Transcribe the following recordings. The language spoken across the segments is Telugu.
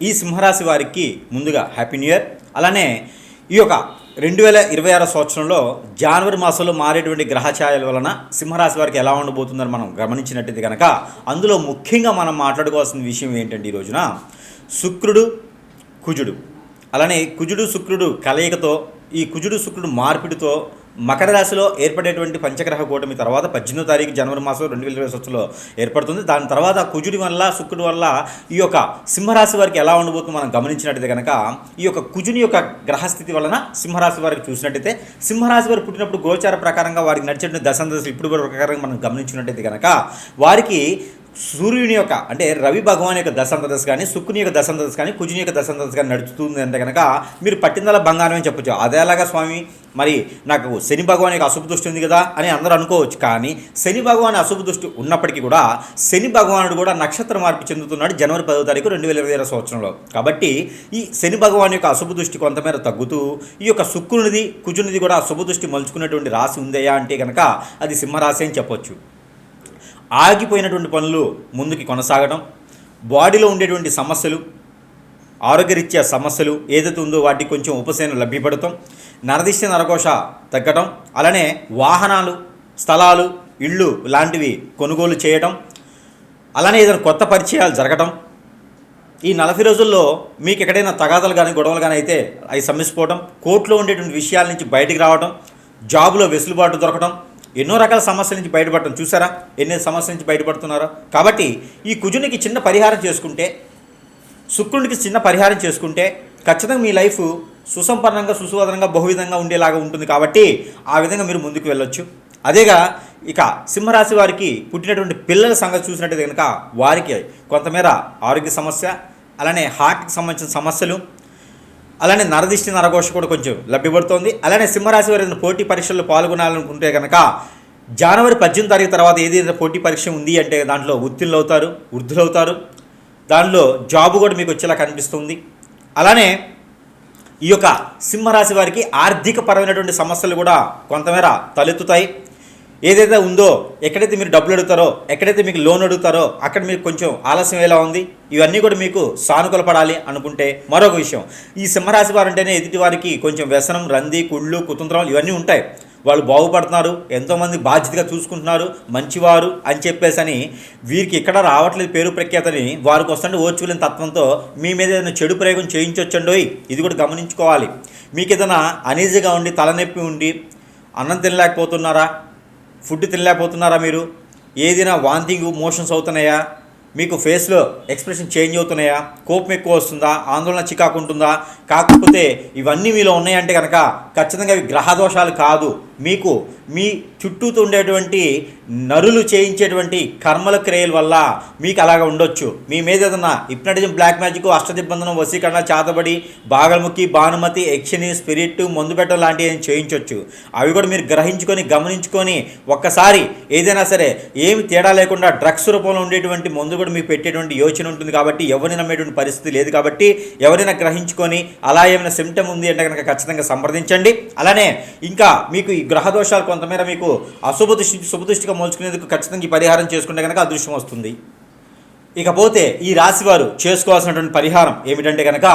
ఈ సింహరాశి వారికి ముందుగా హ్యాపీ న్యూ ఇయర్. అలానే ఈ యొక్క రెండు వేల ఇరవై ఆరో సంవత్సరంలో జనవరి మాసంలో మారేటువంటి గ్రహఛాయల వలన సింహరాశి వారికి ఎలా ఉండబోతుందని మనం గమనించినట్టయితే కనుక అందులో ముఖ్యంగా మనం మాట్లాడుకోవాల్సిన విషయం ఏంటంటే ఈ రోజున? శుక్రుడు కుజుడు. అలానే కుజుడు శుక్రుడు కలయికతో ఈ కుజుడు శుక్రుడు మార్పిడితో మకర రాశిలో ఏర్పడేటువంటి పంచగ్రహ కూటమి తర్వాత పద్దెనిమిదో తారీఖు జనవరి మాసం రెండు వేల ఇరవై సంవత్సరంలో ఏర్పడుతుంది. దాని తర్వాత కుజుడి వల్ల శుక్రుడి వల్ల ఈ యొక్క సింహరాశి వారికి ఎలా ఉండబోతుందో మనం గమనించినట్టయితే కనుక ఈ యొక్క కుజుని యొక్క గ్రహస్థితి వలన సింహరాశి వారికి చూసినట్టయితే సింహరాశి వారు పుట్టినప్పుడు గోచార ప్రకారంగా వారికి నడిచేటువంటి దశందశలు ఇప్పుడు ప్రకారంగా మనం గమనించినట్టయితే కనుక వారికి సూర్యుని యొక్క అంటే రవి భగవాన్ యొక్క దశాంతదశ కానీ శుక్రుని యొక్క దశాంతదశ కానీ కుజుని యొక్క దశాంతదశ కానీ నడుస్తుంది అంటే కనుక మీరు పట్టిందల బంగారం అని చెప్పొచ్చు. అదేలాగా స్వామి? మరి నాకు శని భగవాన్ యొక్క అశుభ దృష్టి ఉంది కదా అని అందరూ అనుకోవచ్చు. కానీ శని భగవాన్ అశుభ దృష్టి ఉన్నప్పటికీ కూడా శని భగవానుడు కూడా నక్షత్ర మార్పు చెందుతున్నాడు జనవరి పదో తారీఖు రెండు వేల ఇరవై ఆరో సంవత్సరంలో. కాబట్టి ఈ శని భగవాన్ యొక్క అశుభ దృష్టి కొంతమేర తగ్గుతూ ఈ యొక్క శుక్రునిది కుజునిది కూడా అశుభ దృష్టి మలుచుకున్నటువంటి రాశి ఉందయా అంటే కనుక అది సింహరాశి అని చెప్పొచ్చు. ఆగిపోయినటువంటి పనులు ముందుకి కొనసాగడం బాడీలో ఉండేటువంటి సమస్యలు ఆరోగ్యరీత్యా సమస్యలు ఏదైతే ఉందో వాటికి కొంచెం ఉపశమనం లభ్యపడటం నరదిష్ట నరకోశ తగ్గటం అలానే వాహనాలు స్థలాలు ఇళ్ళు లాంటివి కొనుగోలు చేయటం అలానే ఏదైనా కొత్త పరిచయాలు జరగటం. ఈ నలభై రోజుల్లో మీకు ఎక్కడైనా తగాదాలు కానీ గొడవలు కానీ అయితే అవి సమ్మిసిపోవడం కోర్టులో ఉండేటువంటి విషయాల నుంచి బయటికి రావడం జాబులో వెసులుబాటు దొరకడం ఎన్నో రకాల సమస్యల నుంచి బయటపడటం. చూసారా? ఎన్ని సమస్యల నుంచి బయటపడుతున్నారో? కాబట్టి ఈ కుజునికి చిన్న పరిహారం చేసుకుంటే శుక్రునికి చిన్న పరిహారం చేసుకుంటే ఖచ్చితంగా మీ లైఫ్ సుసంపన్నంగా సుసువదనంగా బహువిధంగా ఉండేలాగా ఉంటుంది. కాబట్టి ఆ విధంగా మీరు ముందుకు వెళ్ళొచ్చు. అదేగా ఇక సింహరాశి వారికి పుట్టినటువంటి పిల్లల సంగతి చూసినట్టయితే కనుక వారికి కొంతమేర ఆరోగ్య సమస్య అలానే హార్ట్కి సంబంధించిన సమస్యలు అలానే నరదిష్టి నరఘోష కూడా కొంచెం లభ్యపడుతోంది. అలానే సింహరాశి వారి పోటీ పరీక్షల్లో పాల్గొనాలనుకుంటే కనుక జనవరి పద్దెనిమిది తారీఖు తర్వాత ఏదైతే పోటీ పరీక్ష ఉంది అంటే దాంట్లో ఉత్తీర్ణులు అవుతారు వృద్ధులవుతారు దానిలో జాబు కూడా మీకు వచ్చేలా కనిపిస్తుంది. అలానే ఈ యొక్క సింహరాశి వారికి ఆర్థిక పరమైనటువంటి సమస్యలు కూడా కొంతమేర తలెత్తుతాయి. ఏదైతే ఉందో ఎక్కడైతే మీరు డబ్బులు అడుగుతారో ఎక్కడైతే మీకు లోన్ అడుగుతారో అక్కడ మీకు కొంచెం ఆలస్యం ఎలా ఉంది. ఇవన్నీ కూడా మీకు సానుకూల పడాలి అనుకుంటే మరొక విషయం. ఈ సింహరాశి వారు అంటేనే ఎదుటి వారికి కొంచెం వ్యసనం రంది కుళ్ళు కుతంత్రం ఇవన్నీ ఉంటాయి. వాళ్ళు బాగుపడుతున్నారు ఎంతోమంది బాధ్యతగా చూసుకుంటున్నారు మంచివారు అని చెప్పేసి అని వీరికి ఇక్కడ రావట్లేదు పేరు ప్రఖ్యాతని వారికి వస్తుంటే ఓర్చుకోలేని తత్వంతో మీ మీద ఏదైనా చెడు ప్రయోగం చేయించొచ్చండోయ్? ఇది కూడా గమనించుకోవాలి. మీకు ఏదైనా అనీజీగా ఉండి తలనొప్పి ఉండి అన్నం తినలేకపోతున్నారా? ఫుడ్ తినలేకపోతున్నారా మీరు? ఏదైనా వాంతింగ్ మోషన్స్ అవుతున్నాయా? మీకు ఫేస్లో ఎక్స్ప్రెషన్ చేంజ్ అవుతున్నాయా? కోపం ఎక్కువ వస్తుందా? ఆందోళన చికాకు ఉంటుందా? కాకపోతే ఇవన్నీ మీలో ఉన్నాయంటే కనుక ఖచ్చితంగా ఇవి గ్రహదోషాలు కాదు. మీకు మీ చుట్టూతో ఉండేటువంటి నరులు చేయించేటువంటి కర్మల క్రియల వల్ల మీకు అలాగ ఉండొచ్చు. మీ మీద ఏదన్నా హిప్నటిజం బ్లాక్ మ్యాజిక్ అష్టదిబ్బంధనం వశీకరణ చాతబడి బాగల్ముఖి భానుమతి యక్షిని స్పిరిట్ మందు పెట్టడం లాంటివి ఏం చేయించవచ్చు అవి కూడా మీరు గ్రహించుకొని గమనించుకొని ఒక్కసారి ఏదైనా సరే ఏమి తేడా లేకుండా డ్రగ్స్ రూపంలో ఉండేటువంటి మందు కూడా మీకు పెట్టేటువంటి యోచన ఉంటుంది కాబట్టి ఎవరిని నమ్మేటువంటి పరిస్థితి లేదు కాబట్టి ఎవరైనా గ్రహించుకొని అలా ఏమైనా సిమ్టమ్ ఉంది అంటే కనుక ఖచ్చితంగా సంప్రదించండి. అలానే ఇంకా మీకు ఈ గ్రహ దోషాలు కొంతమేర మీకు అశుభ దృష్టి శుభదృష్టిగా మోల్చుకునేందుకు ఖచ్చితంగా ఈ పరిహారం చేసుకుంటే కనుక అదృష్టం వస్తుంది. ఇకపోతే ఈ రాశి వారు చేసుకోవాల్సినటువంటి పరిహారం ఏమిటంటే కనుక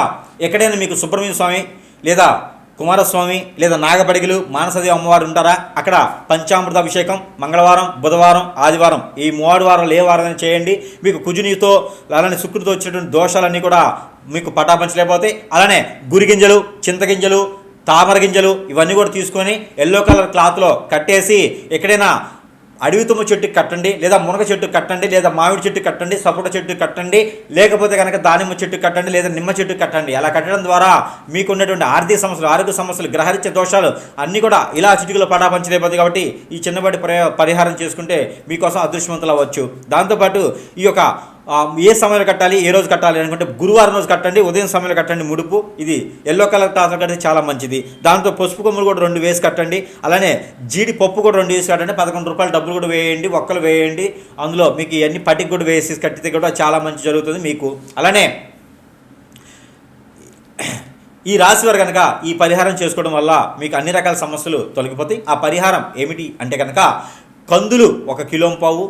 ఎక్కడైనా మీకు సుబ్రహ్మణ్య స్వామి లేదా కుమారస్వామి లేదా నాగబడిగలు మానసదేవి అమ్మవారు ఉంటారా? అక్కడ పంచామృత అభిషేకం మంగళవారం బుధవారం ఆదివారం ఈ మూడు వారాలు ఏ వారం చేయండి. మీకు కుజునితో అలానే శుక్రుడితో వచ్చినటువంటి దోషాలన్నీ కూడా మీకు పటాపంచలేకపోతే అలానే గురిగింజలు చింతగింజలు తామర గింజలు ఇవన్నీ కూడా తీసుకొని ఎల్లో కలర్ క్లాత్లో కట్టేసి ఎక్కడైనా అడవి తుమ్మ చెట్టు కట్టండి లేదా మునగ చెట్టు కట్టండి లేదా మామిడి చెట్టు కట్టండి సపోటా చెట్టు కట్టండి లేకపోతే కనుక దానిమ్మ చెట్టు కట్టండి లేదా నిమ్మ చెట్టు కట్టండి. అలా కట్టడం ద్వారా మీకు ఉన్నటువంటి ఆర్థిక సమస్యలు ఆరోగ్య సమస్యలు గ్రహరిత్య దోషాలు అన్నీ కూడా ఇలా చిటికలో పడా పటాపంచలేకపోతుంది కాబట్టి ఈ చిన్నపాటి పరిహారం చేసుకుంటే మీకోసం అదృష్టవంతులు అవ్వచ్చు. దాంతోపాటు ఈ యొక్క ఏ సమయంలో కట్టాలి ఏ రోజు కట్టాలి అనుకుంటే గురువారం రోజు కట్టండి ఉదయం సమయంలో కట్టండి ముడుపు. ఇది ఎల్లో కలర్ తాత కడితే చాలా మంచిది. దాంతో పసుపు కొమ్ములు కూడా రెండు వేసి కట్టండి. అలానే జీడి పప్పు కూడా రెండు వేసి కట్టండి. పదకొండు రూపాయలు డబ్బులు కూడా వేయండి ఒక్కలు వేయండి. అందులో మీకు ఇవన్నీ పట్టికి కూడా వేసి కట్టితే కూడా చాలా మంచి జరుగుతుంది మీకు. అలానే ఈ రాశి వారు కనుక ఈ పరిహారం చేసుకోవడం వల్ల మీకు అన్ని రకాల సమస్యలు తొలగిపోతాయి. ఆ పరిహారం ఏమిటి అంటే కనుక కందులు ఒక కిలో పావు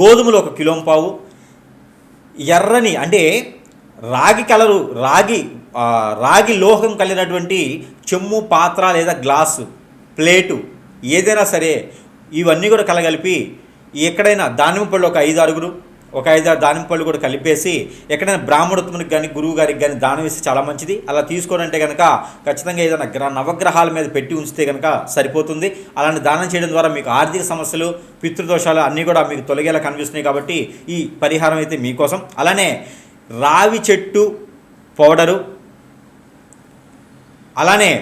గోధుమలు ఒక కిలో పావు ఎర్రని అంటే రాగి కలరు రాగి రాగి లోహం కలిగినటువంటి చెమ్ము పాత్ర లేదా గ్లాసు ప్లేటు ఏదైనా సరే ఇవన్నీ కూడా కలగలిపి ఎక్కడైనా దానిమ్మ పళ్ళు ఒక ఐదు అరుగురు ఒక ఐదు దానిమ్మ పళ్ళు కూడా కలిపేసి ఎక్కడైనా బ్రాహ్మణోత్తమునికి కానీ గురువు గారికి కానీ దానం ఇస్తే చాలా మంచిది. అలా తీసుకోనంటే కనుక ఖచ్చితంగా ఏదైనా గ్రహ నవగ్రహాల మీద పెట్టి ఉంచితే కనుక సరిపోతుంది. అలాంటి దానం చేయడం ద్వారా మీకు ఆర్థిక సమస్యలు పితృదోషాలు అన్నీ కూడా మీకు తొలగేలా కనిపిస్తున్నాయి కాబట్టి ఈ పరిహారం అయితే మీకోసం. అలానే రావి చెట్టు పౌడరు అలానే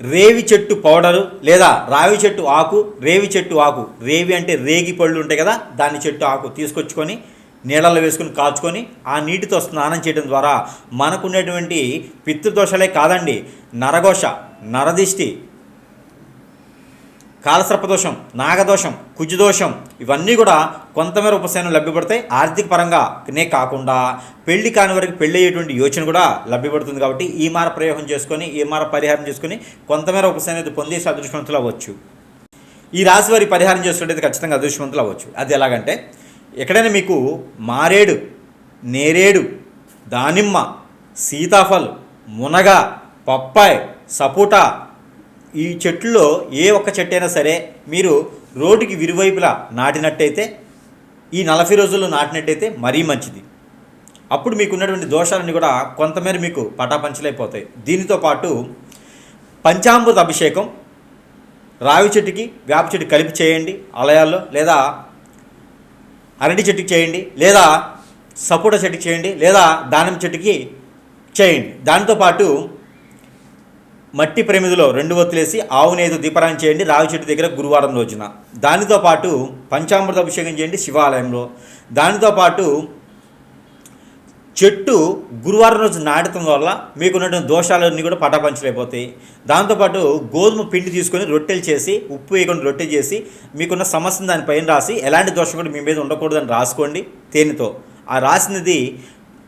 రేవి చెట్టు పౌడరు లేదా రావి చెట్టు ఆకు రేవి చెట్టు ఆకు. రేవి అంటే రేగి పళ్ళు ఉంటాయి కదా దాని చెట్టు ఆకు తీసుకొచ్చుకొని నీళ్ళల్లో వేసుకుని కాచుకొని ఆ నీటితో స్నానం చేయడం ద్వారా మనకున్నటువంటి పితృదోషాలే కాదండి నరఘోష నరదిష్టి కాలసర్పదోషం నాగదోషం కుజదోషం ఇవన్నీ కూడా కొంతమేర ఉపశమనం లభ్యపడతాయి. ఆర్థిక పరంగానే కాకుండా పెళ్ళి కాని వరకు పెళ్ళి అయ్యేటువంటి యోచన కూడా లభ్యపడుతుంది కాబట్టి ఈ మార ప్రయోగం చేసుకొని ఈ మార పరిహారం చేసుకొని కొంతమేర ఉపశమనం అయితే పొందేసి అదృష్టవంతులు అవ్వచ్చు. ఈ రాశి వారి పరిహారం చేసుకుంటే ఖచ్చితంగా అదృష్టవంతులు అవ్వచ్చు. అది ఎలాగంటే ఎక్కడైనా మీకు మారేడు నేరేడు దానిమ్మ సీతాఫల్ మునగ పప్పాయ్ సపోటా ఈ చెట్లలో ఏ ఒక్క చెట్టు అయినా సరే మీరు రోడ్డుకి విరువైపులా నాటినట్టయితే ఈ నలభై రోజుల్లో నాటినట్టయితే మరీ మంచిది. అప్పుడు మీకు ఉన్నటువంటి దోషాలన్నీ కూడా కొంతమేర మీకు పటాపంచలైపోతాయి. దీనితో పాటు పంచామృత అభిషేకం రావి చెట్టుకి వేప చెట్టు కలిపి చేయండి ఆలయాల్లో లేదా అరటి చెట్టుకి చేయండి లేదా సపోటా చెట్టుకి చేయండి లేదా దానిమ్మ చెట్టుకి చేయండి. దానితో పాటు మట్టి ప్రమిదిలో రెండు ఒత్తులేసి ఆవు నేదు చేయండి రావి చెట్టు దగ్గర గురువారం రోజున. దానితో పాటు పంచామృత అభిషేకం చేయండి శివాలయంలో. దానితో పాటు చెట్టు గురువారం రోజు నాటడం వల్ల మీకున్నటువంటి దోషాలన్నీ కూడా పటాపంచలైపోతాయి. దాంతోపాటు గోధుమ పిండి తీసుకొని రొట్టెలు చేసి ఉప్పు వేయకుండా రొట్టె చేసి మీకున్న సమస్యను దానిపైన రాసి ఎలాంటి దోషం కూడా మీ మీద ఉండకూడదని రాసుకోండి తేనెతో. ఆ రాసినది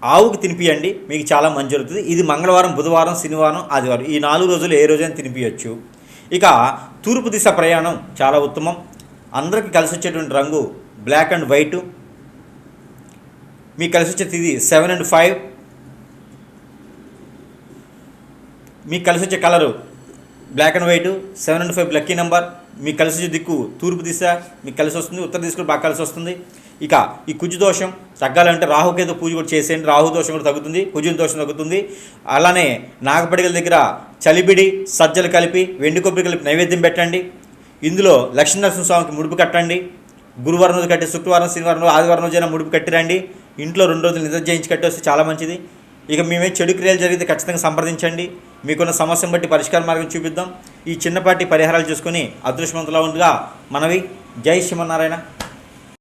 ఆవుకి తినిపియండి మీకు చాలా మంచి జరుగుతుంది. ఇది మంగళవారం బుధవారం శనివారం ఆదివారం. ఈ నాలుగు రోజులు ఏ రోజైనా తినిపించవచ్చు ఇక తూర్పు దిశ ప్రయాణం చాలా ఉత్తమం. అందరికీ కలిసి వచ్చేటువంటి రంగు బ్లాక్ అండ్ వైట్. మీకు కలిసి వచ్చే తిది సెవెన్ అండ్ ఫైవ్. మీకు కలిసి వచ్చే colour black and white. Seven and five lucky number. మీకు కలిసి వచ్చే దిక్కు తూర్పు దిశ. మీకు కలిసి వస్తుంది ఉత్తర దిశ కూడా బాగా కలిసి వస్తుంది ఇక ఈ కుజు దోషం తగ్గాలంటే రాహుకేతు పూజ కూడా చేసేయండి. రాహు దోషం కూడా తగ్గుతుంది కుజుని దోషం తగ్గుతుంది. అలానే నాగపడిగల దగ్గర చలిబిడి సజ్జలు కలిపి వెండి కొబ్బరి కలిపి నైవేద్యం పెట్టండి. ఇందులో లక్ష్మీనరసింహ స్వామికి ముడుపు కట్టండి. గురువారం రోజు కట్టి శుక్రవారం శనివారం ఆదివారం రోజైనా ముడుపు కట్టిరండి. ఇంట్లో రెండు రోజులు నిద్ర చేయించి కట్టేస్తే చాలా మంచిది. ఇక మేమే చెడు క్రియలు జరిగితే ఖచ్చితంగా సంప్రదించండి. మీకున్న సమస్యను బట్టి పరిష్కార మార్గం చూపిద్దాం. ఈ చిన్నపాటి పరిహారాలు చేసుకుని అదృష్టవంతులా ఉండగా మనవి. జై శ్రీమన్నారాయణ.